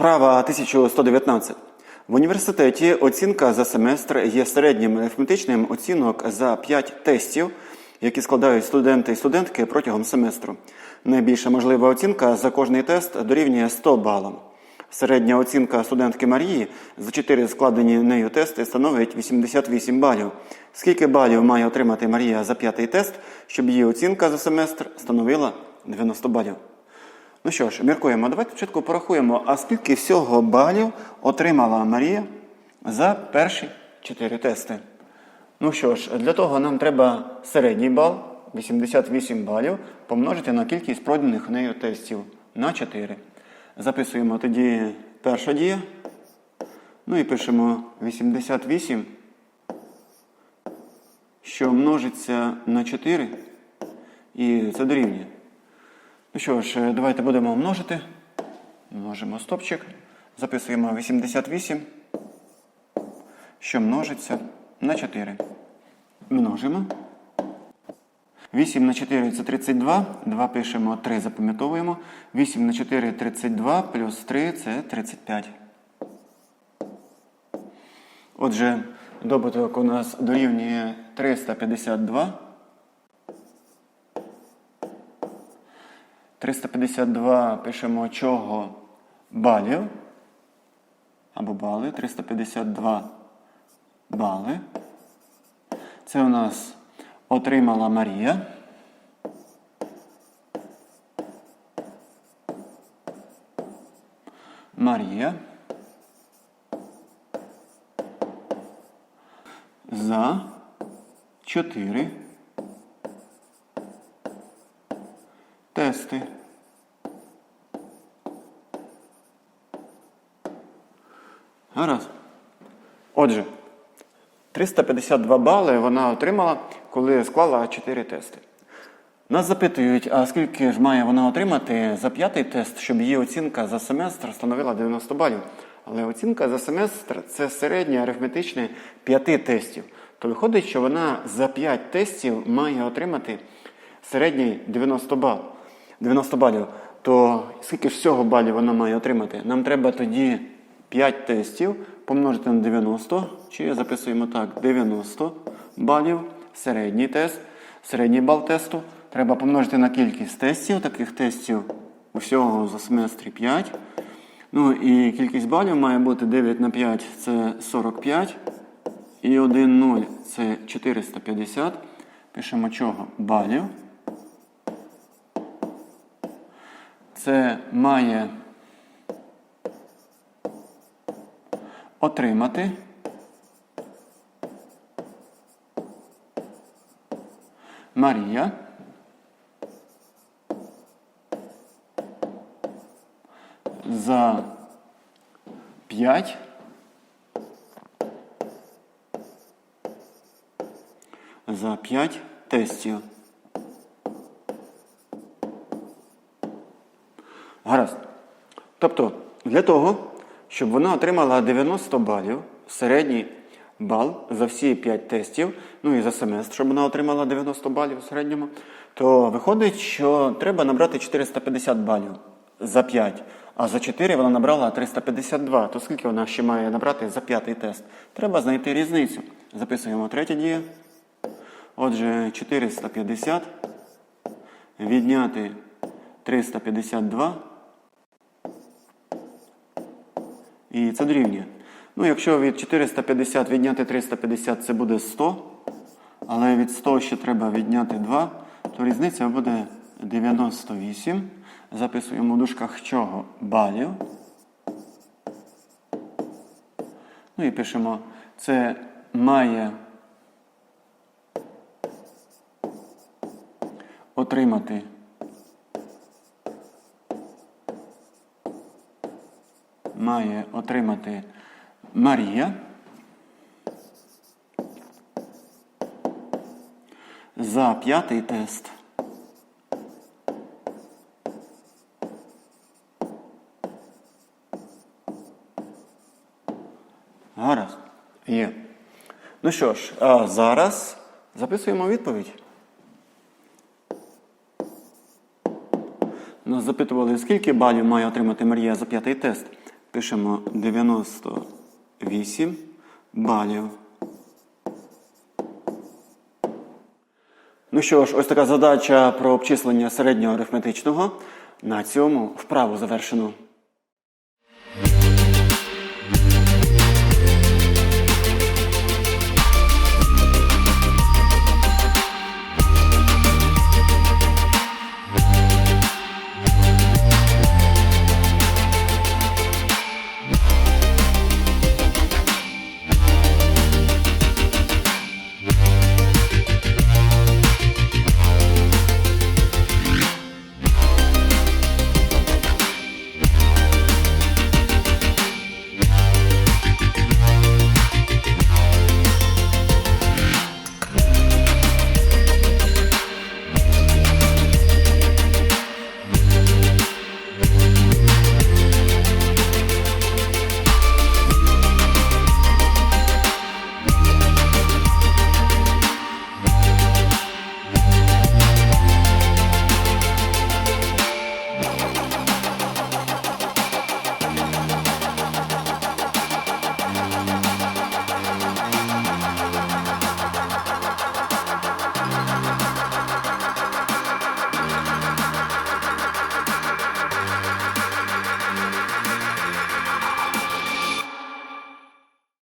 Вправа 1119. В університеті оцінка за семестр є середнім арифметичним оцінок за 5 тестів, які складають студенти і студентки протягом семестру. Найбільша можлива оцінка за кожний тест дорівнює 100 балам. Середня оцінка студентки Марії за 4 складені нею тести становить 88 балів. Скільки балів має отримати Марія за п'ятий тест, щоб її оцінка за семестр становила 90 балів? Ну що ж, міркуємо. Давайте спочатку порахуємо, а скільки всього балів отримала Марія за перші 4 тести. Ну що ж, для того нам треба середній бал, 88 балів, помножити на кількість пройдених нею тестів на 4. Записуємо тоді перша дія. Ну і пишемо 88, що множиться на 4. І це дорівнює. Ну що ж, е, давайте будемо множити. Множимо стопчик. Записуємо 88, що множиться на 4. Множимо. 8 на 4 це 32. 2 пишемо, 3 запам'ятовуємо. 8 на 4 32, плюс 3 це 35. Отже, добуток у нас дорівнює 352. 352 пишемо чого балів. Або бали. 352 бали. Це у нас отримала Марія. Марія. За 4 тести. Гаразд. Отже, 352 бали вона отримала, коли склала 4 тести. Нас запитують, а скільки ж має вона отримати за п'ятий тест, щоб її оцінка за семестр становила 90 балів. Але оцінка за семестр це середнє арифметичне 5 тестів. То виходить, що вона за 5 тестів має отримати середній 90 бал. 90 балів. То скільки ж всього балів вона має отримати? Нам треба тоді 5 тестів помножити на 90, чи записуємо так, 90 балів, середній тест, середній бал тесту. Треба помножити на кількість тестів. Таких тестів усього за семестрі 5. Ну і кількість балів має бути 9 на 5 це 45. І 1 0 це 450. Пишемо чого? Балів. Це має отримати Марія. За 5 за 5 тестів. Тобто, для того, щоб вона отримала 90 балів, середній бал за всі 5 тестів, ну і за семестр, щоб вона отримала 90 балів у середньому, то виходить, що треба набрати 450 балів за 5. А за 4 вона набрала 352. То скільки вона ще має набрати за п'ятий тест? Треба знайти різницю. Записуємо третя дія. Отже, 450 відняти 352. І це дорівнює. Ну, якщо від 450 відняти 350, це буде 100. Але від 100 ще треба відняти 2, то різниця буде 98. Записуємо в дужках чого? Балів. Ну і пишемо, це має отримати має отримати Марія за п'ятий тест. Гаразд. Є. Ну що ж, а зараз записуємо відповідь. Нас запитували, скільки балів має отримати Марія за п'ятий тест. Пишемо 98 балів. Ну що ж, ось така задача про обчислення середнього арифметичного. На цьому вправу завершено.